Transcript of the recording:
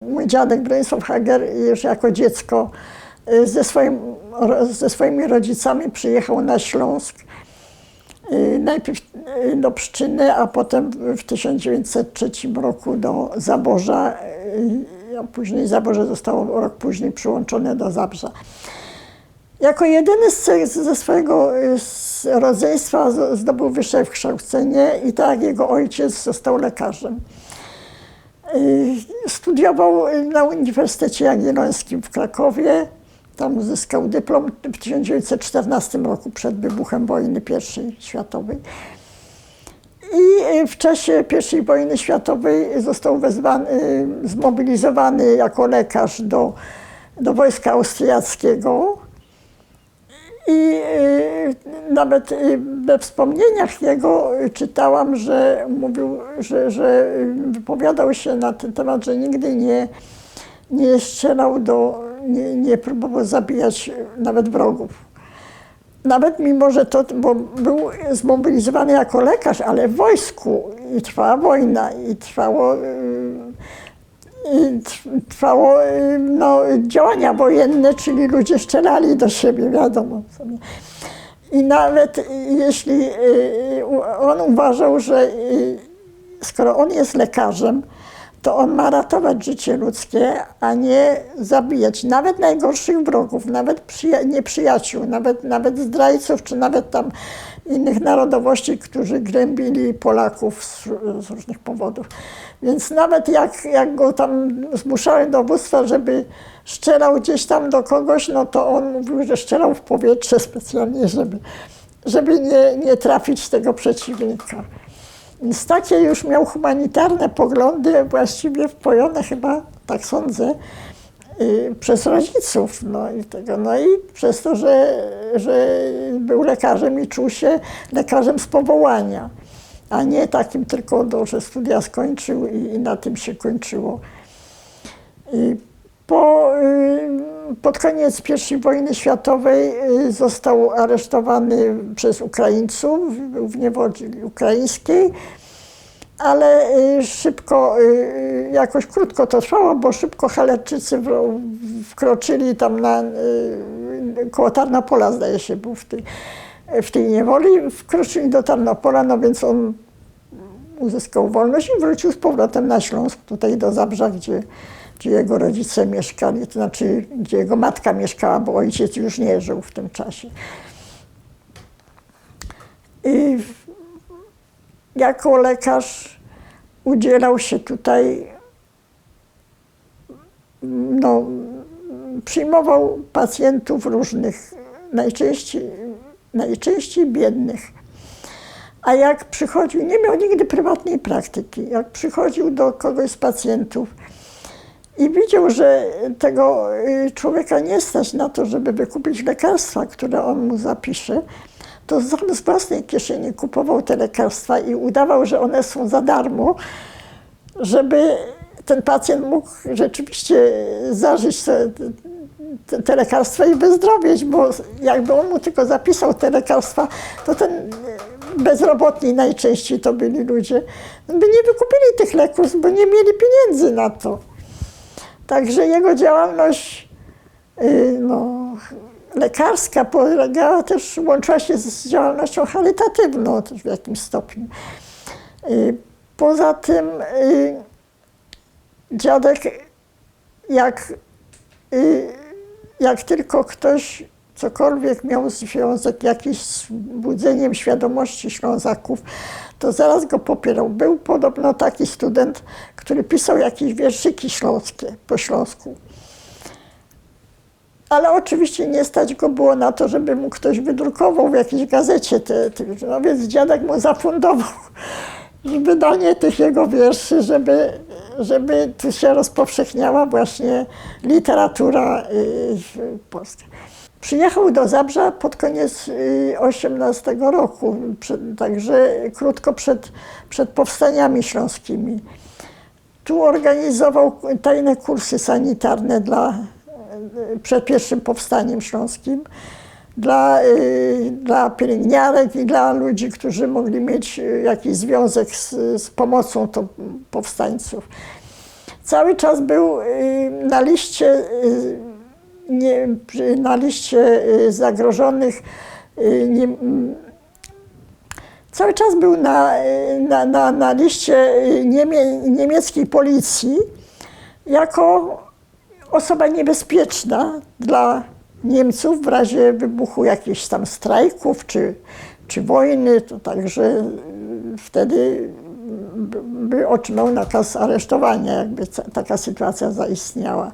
Mój dziadek Bronisław Hager już jako dziecko y, ze, swoim, ze swoimi rodzicami przyjechał na Śląsk. Y, Najpierw y, do Pszczyny, a potem w 1903 roku do Zaborza, a później Zaborze zostało rok później przyłączone do Zabrza. Jako jedyny z, ze swojego z rodzeństwa zdobył wyższe wykształcenie i tak jego ojciec został lekarzem. Y, Studiował na Uniwersytecie Jagiellońskim w Krakowie. Tam uzyskał dyplom w 1914 roku przed wybuchem wojny I światowej. I y, w czasie I wojny światowej został wezwany, y, zmobilizowany jako lekarz do, do wojska austriackiego. I nawet we wspomnieniach jego y, czytałam, że mówił, że, że y, wypowiadał się na ten temat, że nigdy nie, nie strzelał do, nie, nie próbował zabijać y, nawet wrogów. Nawet mimo, że to, bo był zmobilizowany jako lekarz, ale w wojsku i trwała wojna i trwało, i tr- trwało no, działania wojenne, czyli ludzie strzelali do siebie, wiadomo. I nawet y, jeśli y, u- on uważał, że y, skoro on jest lekarzem, to on ma ratować życie ludzkie, a nie zabijać nawet najgorszych wrogów, nawet przyja- nieprzyjaciół, nawet, nawet zdrajców, czy nawet tam innych narodowości, którzy gnębili Polaków z, z różnych powodów. Więc nawet jak, jak go tam zmuszały dowództwa, żeby strzelał gdzieś tam do kogoś, no to on mówił, że strzelał w powietrze specjalnie, żeby, żeby nie, nie trafić tego przeciwnika. Takie już miał humanitarne poglądy, właściwie wpojone chyba, tak sądzę, y, przez rodziców. No i, tego. no i przez to, że, że był lekarzem i czuł się lekarzem z powołania, a nie takim tylko, no, że studia skończył i, i na tym się kończyło. I pod koniec I wojny światowej y, został aresztowany przez Ukraińców, w niewoli ukraińskiej, ale y, szybko, y, jakoś krótko to trwało, bo szybko Halerczycy w- wkroczyli tam na, koło Tarnopola, zdaje się, był w tej, w tej niewoli, wkroczyli do Tarnopola, no więc on uzyskał wolność i wrócił z powrotem na Śląsk, tutaj do Zabrza, gdzie, gdzie jego rodzice mieszkali, to znaczy gdzie jego matka mieszkała, bo ojciec już nie żył w tym czasie. I jako lekarz udzielał się tutaj, no, przyjmował pacjentów różnych, najczęściej, najczęściej biednych. A jak przychodził, nie miał nigdy prywatnej praktyki, jak przychodził do kogoś z pacjentów i widział, że tego y, człowieka nie stać na to, żeby wykupić lekarstwa, które on mu zapisze, to sam z własnej kieszeni kupował te lekarstwa i udawał, że one są za darmo, żeby ten pacjent mógł rzeczywiście zażyć te, te, te lekarstwa i wyzdrowieć, bo jakby on mu tylko zapisał te lekarstwa, to ten e, bezrobotni najczęściej to byli ludzie, by nie wykupili tych leków, bo nie mieli pieniędzy na to. Także jego działalność y, no, lekarska polegała też, łączyła się z działalnością charytatywną też w jakimś stopniu. Y, Poza tym y, dziadek, jak, jak tylko ktoś cokolwiek miał związek jakiś z budzeniem świadomości Ślązaków, to zaraz go popierał. Był podobno taki student, który pisał jakieś wierszyki śląskie po śląsku. Ale oczywiście nie stać go było na to, żeby mu ktoś wydrukował w jakiejś gazecie. Te, te, no więc dziadek mu zafundował wydanie tych jego wierszy, żeby, żeby tu się rozpowszechniała właśnie literatura y, polska. Przyjechał do Zabrza pod koniec y, 18 roku, przed, także krótko przed, przed powstaniami śląskimi. Tu organizował tajne kursy sanitarne dla, y, przed pierwszym powstaniem śląskim dla, y, dla pielęgniarek i dla ludzi, którzy mogli mieć y, jakiś związek z, z pomocą to powstańców. cały czas był y, na liście, y, nie, na liście y, zagrożonych. y, Nie, cały czas był na, y, na, na, na liście niemie, niemieckiej policji jako osoba niebezpieczna dla Niemców w razie wybuchu jakichś tam strajków czy, czy wojny, to także wtedy by, otrzymał nakaz aresztowania, jakby taka sytuacja zaistniała.